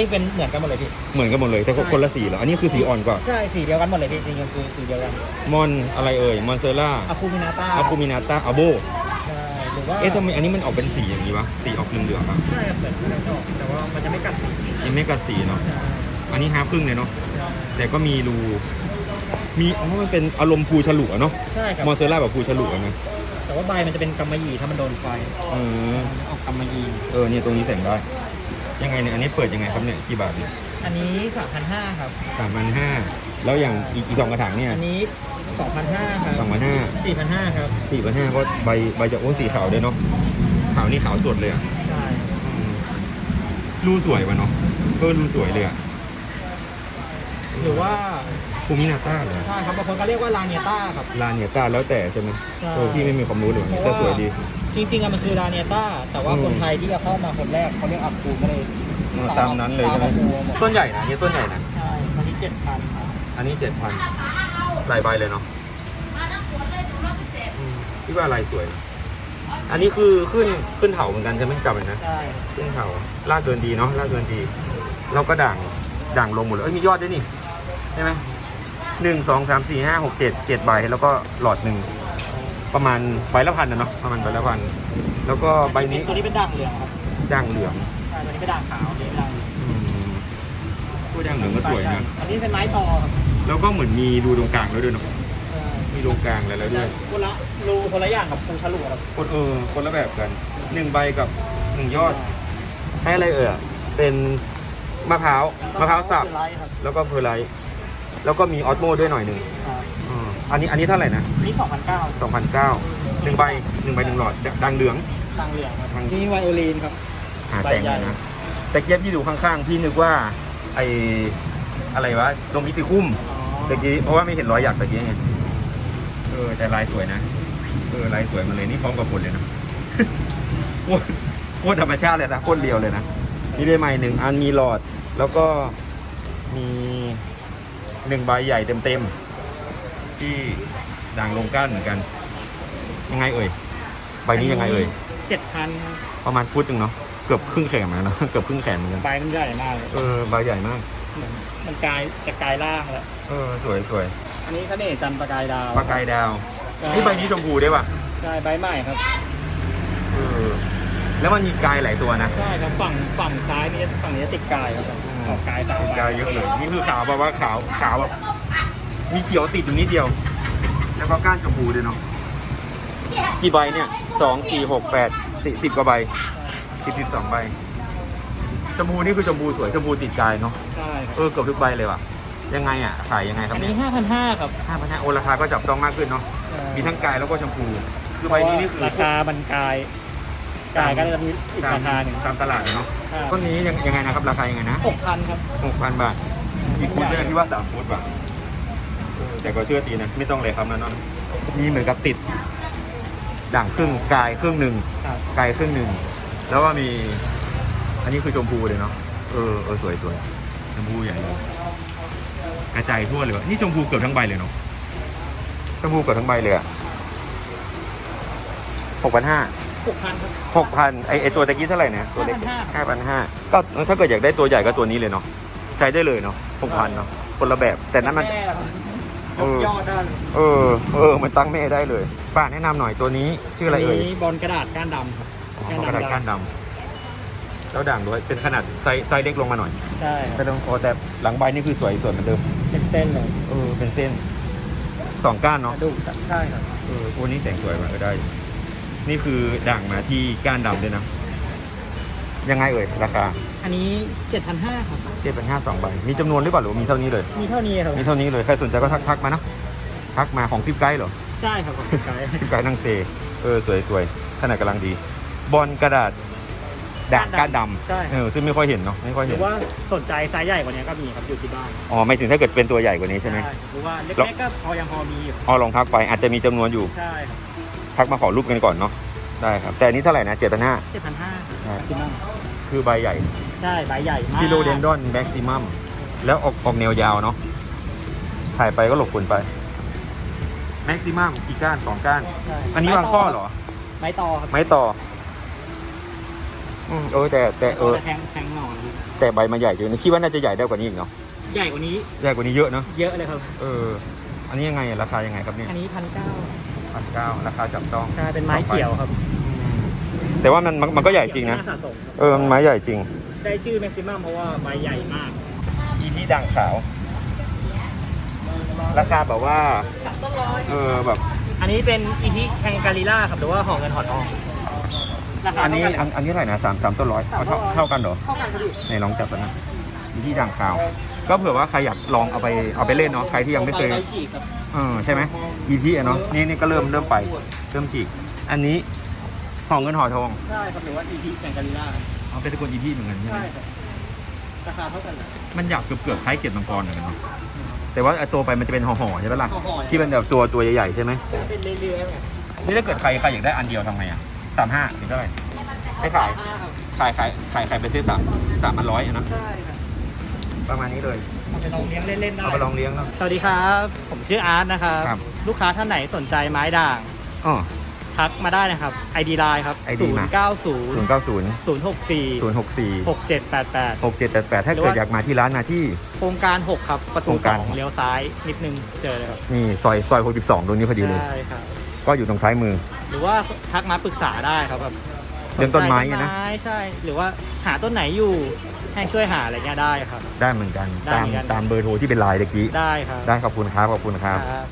นี้เป็นเหมือนกันหมดเลยพี่ เหมือนกันหมดเลยแต่คนละสีเหรออันนี้คือสีอ่อนกว่า ใช่สีเดียวกันหมดเลยพี่จริงๆคือสีเดียวกันมอนอะไรเอ่ย มอนเซอร่าอะคูมินาต้าอาคูมินาต้าอาโบ ใช่หรือว่าเอ๊ะทำไมอันนี้มันออกเป็นสีอย่างนี้วะ สีออกเหลืองๆอะใช่ครับเหมือนที่เราชอบแต่ว่ามันจะไม่กัดสียังไม่กัดสีเนาะใช่อันนี้ฮาร์ฟครึ่งเลยเนาะ แต่ก็มีรู มีอ๋อมันเป็นอารมณ์ภูฉลุอะเนาะ ใช่ครับมอนเซอร่าแบบภูฉลุอะนะแต่ว่าใบมันจะเป็นกำมะหยี่ถ้ามันโดนไฟเออมันออกกำมะหยี่ เออเนี่ยตรงนี้แต่งได้ ยังไงเนี่ยอันนี้เปิดยังไงครับเนี่ยกี่บาทเนี่ยอันนี้สามพันห้าครับ สามพันห้าแล้วอย่างอีกอีกสองกระถางเนี่ยอันนี้สองพันห้าครับสองพันห้าสี่พันห้าครับ สี่พันห้าก็ใบใบจะโอ้สีขาวด้วยเนาะขาวนี่ขาวสดเลยอะใช่อืมรูสวยว่ะเนาะเออรูสวยเลยอะหรือว่าคูมินาต้าเหรอใช่ครับบางคนก็เรียกว่าลาเนียต้าครับ ลาเนียต้าแล้วแต่ใช่ไหมใช่เออพี่ไม่มีความรู้เลยเพราะแต่ว่าสวยดี จริงๆอะมันคือลาเนียต้า แต่ว่าอืมคนไทยที่จะเข้ามาคนแรกเขาเรียกอักคูก็เลยเออตามนั้นเลยใช่ไหมตาอักคูหมดต้นใหญ่นะนี่ต้นใหญ่นะใช่อันนี้เจ็ดพันครับอันนี้เจ็ดพันลายใบเลยเนาะอืมพี่ว่าลายสวยนะอันนี้คือขึ้นขึ้นเถาเหมือนกันใช่ไหมจับเลยนะใช่ขึ้นเถาลากเดินดีเนาะลากเดินดี เราก็ด่างด่างลงหมดเลยเอ้ยมียอดด้วยนี่ใช่ไหมหนึ่งสองสามสี่ห้าหกเจ็ดเจ็ดใบแล้วก็หลอดหนึ่ง ประมาณใบละพันนะเนาะประมาณใบละพันแล้วก็ใบนี้ตัวนี้เป็นด่างเหลืองครับด่างเหลืองใช่ตัวนี้เป็นด่างขาวตัวนี้เป็นด่างอืมผู้ด่างเหลืองก็สวยนะอันนี้เป็นไม้ตอครับแล้วก็เหมือนมีรูตรงกลางแล้วด้วยเนาะใช่มีรูกลางแล้วแล้วด้วยคนละรูคนละอย่างกับภูฉลุครับคนเออคนละแบบกันหนึ่งใบกับหนึ่งยอดให้อะไรเอ่ยเป็นมะพร้าวมะพร้าวสับเป็นไรครับแล้วก็เพอร์ไลท์แล้วก็มีออสโมด้วยหน่อยหนึ่งครับ อืมอันนี้อันนี้เท่าไหร่นะอันนี้สองพันเก้าสองพันเก้าหนึ่งใบหนึ่งใบหนึ่งหลอดดังเหลืองด่างเหลืองครับทางนี่ไวโอลีนครับหาใบแต่งใหญ่เลยนะแต่เกียบที่ดูข้างๆพี่นึกว่าไออะไรวะโดมิติคุ้มอ๋อตะกี้เพราะว่าไม่เห็นรอยหยักตะกี้ไงเออแต่ลายสวยนะเออลายสวยมาเลยนี่พร้อมกับผลเลยนะโคตรโคตรธรรมชาติเลยนะโคตรเรียวเลยนะนี่ได้ไม้หนึ่งอันมีหลอด แล้วก็มีหนึ่งใบใหญ่เต็มๆ ที่ด่างลงก้านเหมือนกัน ยังไงเอ่ยใบนี้ยังไงเอ่ยเจ็ดพันประมาณฟุตหนึ่งเนาะเกือบครึ่งแขนเหมือนกันเนาะเกือบครึ่งแขนเหมือนกันใบมันใหญ่มากเลยเออใบใหญ่มากเหมือนมันกลายจะกลายร่างแล้วเออสวยสวยอันนี้เสน่ห์จันทร์ประกายดาวปลากายดาวใช่นี่ใบนี้ชมพูได้ป่ะใช่ใบใหม่ครับเออแล้วมันมีกายหลายตัวนะ ใช่ครับฝั่งฝั่งซ้ายนี่ฝั่งนี้ติดกายครับออกกายสามมีใบกายเยอะเลยนี่คือขาวแบบว่าขาวขาวแบบ มีเขียวติดอยู่นิดเดียว แล้วก็ก้านชมพูด้วยเนาะกี่ใบเนี่ยสองสี่หกแปดสิสิบกว่าใบสิบสิบสองใบชมพูนี่คือชมพูสวยชมพูติดกายเนาะใช่คเอรับอเกือบทุกใบเลยว่ะ ยังไงอะขายยังไงครับอันเนี่นี้ยห้าพันห้าครับห้าพันห้าโอราคาก็จับต้องมากขึ้นเนาะมีทั้งกายแล้วก็ชมพู คือใบนี้นี่คือราคามันกายกายก็จะมีอีกราคาหนึ่งตามตลาดเนาะใช่ต้นนี้ยังยังไงนะครับราคายังไงนะหกพันครับหกพันบาทกี่ฟุตเนี่ยที่ว่าสามฟุตบาท แต่ก็เชื่อตีนะ ไม่ต้องเลยครับนะนอนนี่เหมือนกับติด ด่างครึ่งกายครึ่งหนึ่งครับ กายครึ่งหนึ่งแล้วก็มี อันนี้คือชมพูเลยเนาะเออเออสวยสวยชมพูใหญ่เลยกระจายทั่วเลยวะนี่ชมพูเกือบทั้งใบเลยเนาะชมพูเกือบทั้งใบเลยอะหกพันห้า หกพันครับ หกพันไอไอตัวตะกี้เท่าไหร่เนี่ยตัวเล็ก5,500ห้าพันห้าก็ถ้าเกิดอยากได้ตัวใหญ่ก็ตัวนี้เลยเนาะใช้ได้เลยเนาะหกพันเนาะคนละแบบแต่นั้นมันแม่ค รับเออยอดได้เลยเออ เออ มันตั้งแม่ได้เลยป้าแนะนำหน่อยตัวนี้ชื่ออะไรเอ่ยนนี้บอลกระดาษก้านดำครับอ๋อกระดาษก้านดำแล้วด่างด้วยเป็นขนาดไซส์ไซส์เล็กลงมาหน่อยใช่คแต่รับตรงโอแต่หลังใบนี่คือสวยสวยเหมือนเดิมเป็นเส้นเลยเออเป็นเส้นสองก้านกเนาะ ระดูกใช่ครับเออโอ้นี่แต่งสวยมาก็ได้ นี่คือด่างมาที่ก้านดำด้วยนะ ยังไงเอ่ยราคา อันนี้เจ็ดพันห้าครับ เจ็ดเป็นห้าสองใบ มีจำนวนหรือเปล่าหรือว่ามีเท่านี้เลย มีเท่านี้ครับ มีเท่านี้เลย ใครสนใจก็ทักทักมานะ ทักมาของซิปไกด์เหรอ ใช่ครับผมใช้ซิปไกด์นั่งเซ เออ สวยสวยขนาดกำลังดี บอลกระดาษด่างก้านดใช่ำเออซึ่งไม่ค่อยเห็นเนาะไม่ค่อยหเห็รืนอว่าสนใจไซส์ใหญ่กว่านี้ก็มีครับอยู่ที่บ้านอ๋อไม่ถึงถ้าเกิดเป็นตัวใหญ่กว่านี้ใช่ไหมหรือว่าเล็กๆก็พอยังพอมีอยู่อ๋อลองทักไปอาจจะมีจำนวนอยู่ใช่ครับทักมาขอรูปกันก่อนเนาะได้ครับแต่อันนี้เท่าไหร่นะเจ็ดพันห้าเจ็ดพันห้าใช่ที่นั่นคือใบใหญ่ ใช่ใบใหญ่มากฟิโลเดนดอนแบ็กซิมัมแล้วออกออกแนวยาวเนาะถ่ายไปก็หลบฝนไปแม็กซิมัมกี่ก้านสองก้าน ใช่อันนี้วางข้อเหรอ ไม้ต่อครับไม้ต่อ อืมเออแต่แต่เออแทงแทงหน่อนะครับแต่ใบมันใหญ่จริงนะคิดว่าน่าจะใหญ่ได้กว่านี้อีกเนาะใหญ่กว่านี้ใหญ่กว่านี้เยอะเนาะเยอะเลยครับ เออ อันนี้ยังไงอะราคายังไงครับเนี่ยอันนี้พันเก้าพันเก้าราคาจับต้องใช่เป็นไม้เขียวครับ แต่ว่ามันมันมันก็ใหญ่จริงนะาสะสมครับ เออมันไม้ใหญ่จริง ได้ชื่อแม็กซิมัมเพราะว่าใบใหญ่มาก อีที่ด่างขาว ราคาแบบว่า เออแบบ อันนี้เป็นอีทิแชงการิล่าครับหรือว่าหอเงินหอทองราคาอันนี้เท่ากัอันอันนี้เท่าไหร่นะสามสามต้นร้อยเอาเท่าเท่ากันเหรอเท่ากันครับพี่ในลองจับกันนะอีที่ด่างขาว ก็เผื่อว่าใครอยากลองเอาไปเอาไปเล่นเนาะใครที่ยังไม่เคย ใบฉีกครับเออใช่ไหมอีที่อะเนาะนี่นี่ก็เริ่มเริ่มไปเริ่มฉีก อันนี้ห่อเงินห่อทอง ใช่ครับหรือว่าอีทิแชงการิล่า เอาเป็นตระกูลอีที่เหมือนกันใช่ไหมใช่ครับราคาเท่ากันเลยมันอยากเกือบเกือบๆคล้ายเกล็ดมังกรเหมือนกันเนาะแต่ว่าไอ้ตัวไปมันจะเป็นห่อๆใช่ไหมล่ะห่อๆ ที่เป็นแบบตัวตัวใหญ่ๆใช่ไหมเป็นเรื่อยๆไงนี่ถ้าเกิดใครใครอยากได้อันเดียวทำไงอะสามห้าหรือเท่าไหร่ให้ขาย ห้าครับขายขายขายขายไปซื้อสามสามพันร้อยอะนะใช่ครับประมาณนี้เลยเอาไปลองเลี้ยงเล่นๆได้ เอาไปลองเลี้ยงเนาะสวัสดีครับ ผมชื่ออาร์ตนะครับ ครับ ลูกค้าท่านไหนสนใจไม้ด่าง อ๋อ ทักมาได้นะครับ ID Line ครับ ID มา 090ศูนย์เก้าศูนย์064ศูนย์หกสี่6788หกเจ็ดแปดแปดถ้าหรือเกิดว่าอยากมาที่ร้านมาที่ โครงการ 6 ครับ ประตูโครงการ2เลี้ยวซ้ายนิดนึงเจอเลยครับนี่ซอยซอยหกสิบสองตรงนี้พอดีเลย ใช่ครับ ก็อยู่ตรงซ้ายมือ หรือว่าทักมาปรึกษาได้ครับแบบเรื่องต้นไม้ไงนะ สใจต้ไม้ใช่ หรือว่าหาต้นไหนอยู่ให้ช่วยหาอะไรเงี้ยได้ครับ ได้เหมือนกัน ได้ตามเหมือนกัน ตามเบอร์โทรที่เป็นไลน์ตะกี้ ได้ครับได้ขอบคุณครับขอบคุณครับครับ